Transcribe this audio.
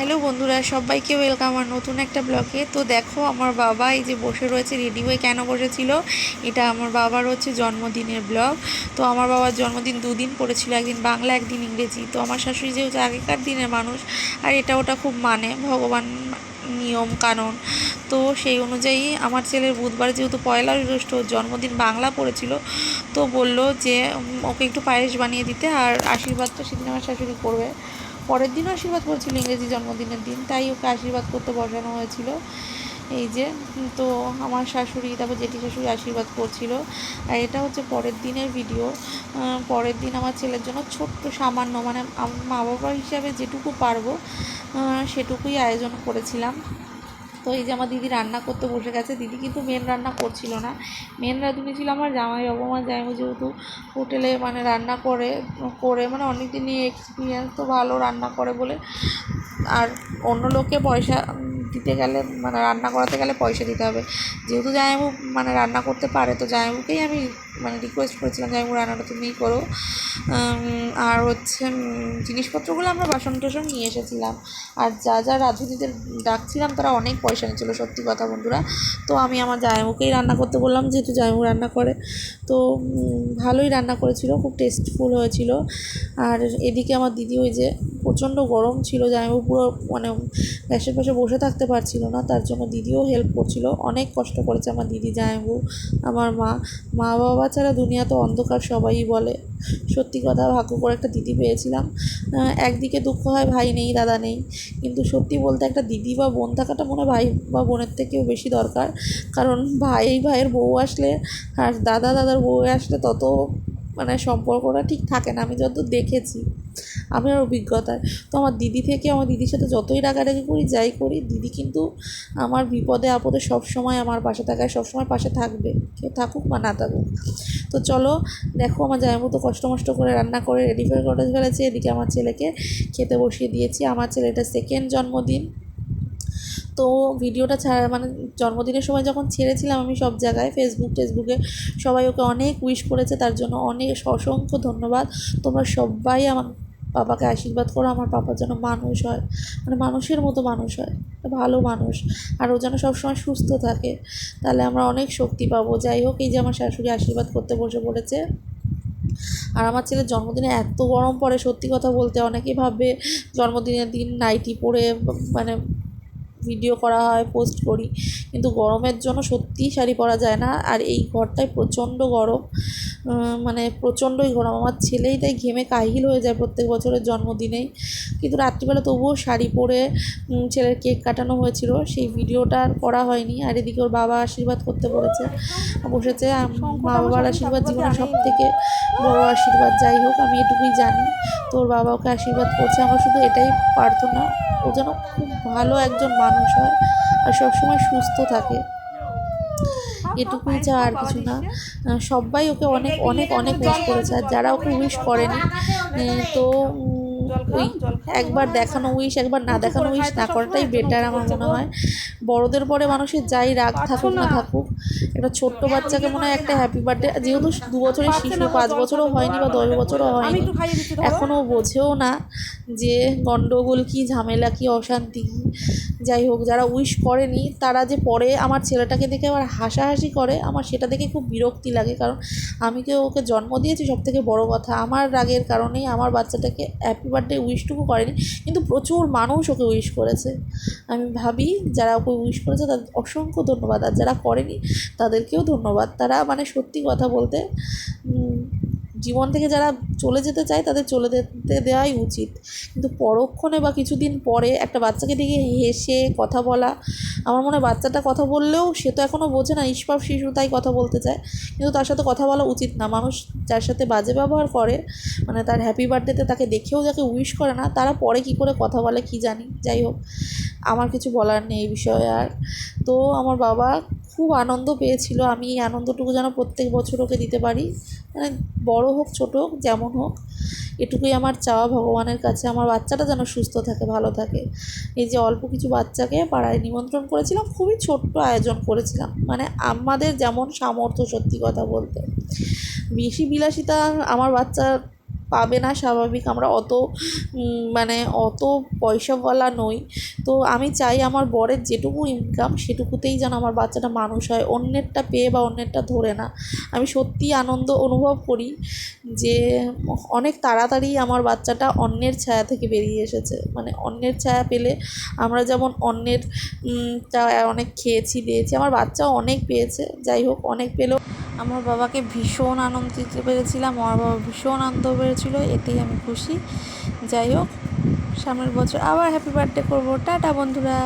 Hello বন্ধুরা, সবাইকে welcome আমার নতুন একটা ব্লগে তো দেখো, আমার বাবা এই যে বসে রয়েছে রেডি হয়ে কেন বসেছিল? এটা আমার বাবার হচ্ছে জন্মদিনের ব্লগ তো আমার বাবার জন্মদিন দুদিন পড়েছিল, একদিন বাংলা, একদিন ইংরেজি। তো আমার শাশুড়ি যেহেতু আগেকার দিনের মানুষ, আর এটা ওটা খুব মানে ভগবান নিয়ম, কানুন। তো সেই অনুযায়ী আমার ছেলের বুধবার যেহেতু পয়লা জ্যৈষ্ঠ জন্মদিন বাংলা পড়েছিল, তো বলল যে ওকে একটু পায়েস বানিয়ে দিতে, আর আশীর্বাদ তো সেদিন আমার শাশুড়ি করবে। পরের দিনও আশীর্বাদ করেছিল ইংরেজি জন্মদিনের দিন, তাই ওকে আশীর্বাদ করতে বসানো হয়েছিল। এই যে, তো আমার শাশুড়ি, তারপর জেঠি শাশুড়ি আশীর্বাদ করছিল। আর এটা হচ্ছে পরের দিনের ভিডিও পরের দিন আমার ছেলের জন্য ছোট্ট সামান্য মানে মা বাবা হিসাবে যেটুকু পারব সেটুকুই আয়োজন করেছিলাম। তো এই যে আমার দিদি রান্না করতে বসে গেছে, দিদি কিন্তু মেন রান্না করছিল না। মেন রাঁধুনি ছিল আমার জামাই বাবা জামাই যেহেতু হোটেলে মানে রান্না করে করে মানে অনেক দিনই এক্সপিরিয়েন্স তো ভালো রান্না করে বলে। আর অন্য লোককে পয়সা দিতে গেলে মানে রান্না করাতে গেলে পয়সা দিতে হবে। যেহেতু জামাইবাবু মানে রান্না করতে পারে, তো জামাইবাবুকেই আমি মানে রিকোয়েস্ট করেছিলাম জামাইবাবু রান্নাটা তুমিই করো। আর হচ্ছে জিনিসপত্রগুলো আমরা বাসন টাসন নিয়ে এসেছিলাম। আর যা যা রাঁধুনিদের ডাকছিলাম, তারা অনেক পয়সা নিচ্ছিলো সত্যি কথা বন্ধুরা। তো আমি আমার জামাইবাবুকেই রান্না করতে বললাম, যেহেতু জামাইবাবু রান্না করে। তো ভালোই রান্না করেছিল, খুব টেস্টফুল হয়েছিল। আর এদিকে আমার দিদি ওই যে প্রচণ্ড গরম ছিল জামাইবাবু পুরো মানে গ্যাসের পাশে বসে থাকতে পারছিল না, তার জন্য দিদিও হেল্প করছিল। অনেক কষ্ট করেছে আমার দিদি জামাইবাবু আমার মা। মা বাবা ছাড়া দুনিয়া তো অন্ধকার সবাই বলে। সত্যি কথা, ভাগ্য করে একটা দিদি পেয়েছিলাম। একদিকে দুঃখ হয়, ভাই নেই, দাদা নেই। কিন্তু সত্যি বলতে একটা দিদি বা বোন থাকাটা মনে ভাই বা বোনের থেকেও বেশি দরকার। কারণ ভাই, ভাইয়ের বউ আসলে আর দাদা, দাদার বউ আসলে তত মানে সম্পর্কটা ঠিক থাকে না। আমি যত দেখেছি। আমার অভিজ্ঞতায়। তো আমার দিদি থেকে, আমার দিদির সাথে যতই রাগারাগি করি, যাই করি, দিদি কিন্তু আমার বিপদে, আপদে সব সময় আমার পাশে থাকায় সব সময় পাশে থাকবে। কেউ থাকুক বা না থাকুক। তো চলো, দেখো আমার জামাই মতো কষ্ট মষ্ট করে রান্না করে রেডি করে ফেলেছে। এদিকে আমার ছেলেকে খেতে বসিয়ে দিয়েছি। আমার ছেলেটা সেকেন্ড জন্মদিন। তো ভিডিওটা ছাড়া মানে জন্মদিনের সময় যখন ছেড়েছিলাম আমি সব জায়গায় ফেসবুক টেসবুকে সবাই ওকে অনেক উইশ করেছে। তার জন্য অনেক অসংখ্য ধন্যবাদ। তোমরা সবাই আমার পাপাকে আশীর্বাদ করো, আমার বাবা যেন মানুষ হয়। মানে মানুষের মতো মানুষ হয়, ভালো মানুষ। আর ও যেন সবসময় সুস্থ থাকে। তাহলে আমরা অনেক শক্তি পাবো। যাই হোক, এই যে আমার শাশুড়ি আশীর্বাদ করতে বসে পড়েছে। আর আমার ছেলের জন্মদিনে এত গরম পড়ে, সত্যি কথা বলতে। অনেকেই ভাববে জন্মদিনের দিন নাইটি পরে মানে ভিডিও করা হয় পোস্ট করি। কিন্তু গরমের জন্য সত্যিই শাড়ি পরা যায় না। আর এই ঘরটায় প্রচণ্ড গরম মানে প্রচণ্ডই গরম। আমার ছেলেই তাই ঘেমে কাহিল হয়ে যায় প্রত্যেক বছরের জন্মদিনেই। কিন্তু রাত্রিবেলা তবুও শাড়ি পরে ছেলের কেক কাটানো হয়েছিল। সেই ভিডিওটা আর করা হয়নি। আর এদিকে ওর বাবা আশীর্বাদ করতে বলেছে, বসেছে। মা বাবার আশীর্বাদ জীবনের সব থেকে বড় আশীর্বাদ। যাই হোক, আমি এটুকুই জানি। তোর বাবা ওকে আশীর্বাদ করছে। আমার শুধু এটাই প্রার্থনা। ও যেন খুব ভালো একজন মানুষ হয় আর সবসময় সুস্থ থাকে। এটুকুই যা আর কিছু না। সবাই ওকে অনেক অনেক অনেক উইশ করেছে। আর যারা ওকে উইশ করেনি তো ওই একবার দেখানো উইশ একবার না দেখানো উইশ না করাটাই বেটার আমার মনে হয়। বড়দের পরে মানুষের যাই রাগ থাকুক না। থাকুক একটা ছোট্ট বাচ্চাকে মনে হয় একটা হ্যাপি বার্থডে যেহেতু দু বছরের শিশু পাঁচ বছরও হয়নি বা দশ বছরও হয়নি এখনও বোঝেও না যে গণ্ডগোল কি ঝামেলা কি অশান্তি কি। যাই হোক যারা উইশ করেনি তারা যে পরে আমার ছেলেটাকে দেখে আবার হাসাহাসি করে আমার সেটা দেখে খুব বিরক্তি লাগে। কারণ আমি কি ওকে জন্ম দিয়েছি সব থেকে বড় কথা আমার রাগের কারণেই আমার বাচ্চাটাকে হ্যাপি বার্থডে উইশটুকু করেনি। কিন্তু প্রচুর মানুষ ওকে উইশ করেছে। আমি ভাবি, যারা ওকে উইশ করেছে তাদের অসংখ্য ধন্যবাদ। আর যারা করেনি, তাদেরকেও ধন্যবাদ। তারা মানে সত্যি কথা বলতে জীবন থেকে যারা চলে যেতে চায়, তাদের চলে যেতে দেওয়াই উচিত। কিন্তু পরক্ষণে বা কিছুদিন পরে একটা বাচ্চাকে দেখে হেসে কথা বলা, আমার মনে হয় বাচ্চাটা কথা বললেও সে তো এখনও বোঝে না, নিষ্পাপ শিশু তাই কথা বলতে চায়। কিন্তু তার সাথে কথা বলা উচিত না। মানুষ যার সাথে বাজে ব্যবহার করে মানে তার হ্যাপি বার্থডেতে তাকে দেখেও যাকে উইশ করে না, তারা পরে কী করে কথা বলে কি জানি। যাই হোক, আমার কিছু বলার নেই এই বিষয়ে আর। তো আমার বাবা খুব আনন্দ পেয়েছিল। আমি এই আনন্দটুকু যেন প্রত্যেক বছর ওকে দিতে পারি। মানে বড় হোক, ছোট হোক, যেমন হোক, এটুকুই আমার চাওয়া ভগবানের কাছে। আমার বাচ্চাটা যেন সুস্থ থাকে, ভালো থাকে। এই যে অল্প কিছু বাচ্চাকে পাড়ায় নিমন্ত্রণ করেছিলাম, খুবই ছোট্ট আয়োজন করেছিলাম। মানে আমাদের যেমন সামর্থ্য, সত্যি কথা বলতে। বেশি বিলাসিতা আমার বাচ্চার পাবে না স্বাভাবিক, আমরা অত মানে অত পয়সাওয়ালা নই। তো আমি চাই আমার বরের যেটুকু ইনকাম সেটুকুতেই যেন আমার বাচ্চাটা মানুষ হয়, অন্যেরটা পেয়ে বা অন্যেরটা ধরে না। আমি সত্যিই আনন্দ অনুভব করি যে অনেক তাড়াতাড়ি আমার বাচ্চাটা অন্যের ছায়া থেকে বেরিয়ে এসেছে। মানে অন্যের ছায়া পেলে আমরা যেমন অন্যের অনেক খেয়েছি, দিয়েছি, আমার বাচ্চাও অনেক পেয়েছে। যাই হোক, অনেক পেলেও আমার বাবাকে ভীষণ আনন্দ দিতে পেরেছিলাম, আমার বাবা ভীষণ আনন্দ পেরেছিল এতেই আমি খুশি। যাই হোক, সামনের বছর আবার হ্যাপি বার্থডে করব। টাটা বন্ধুরা।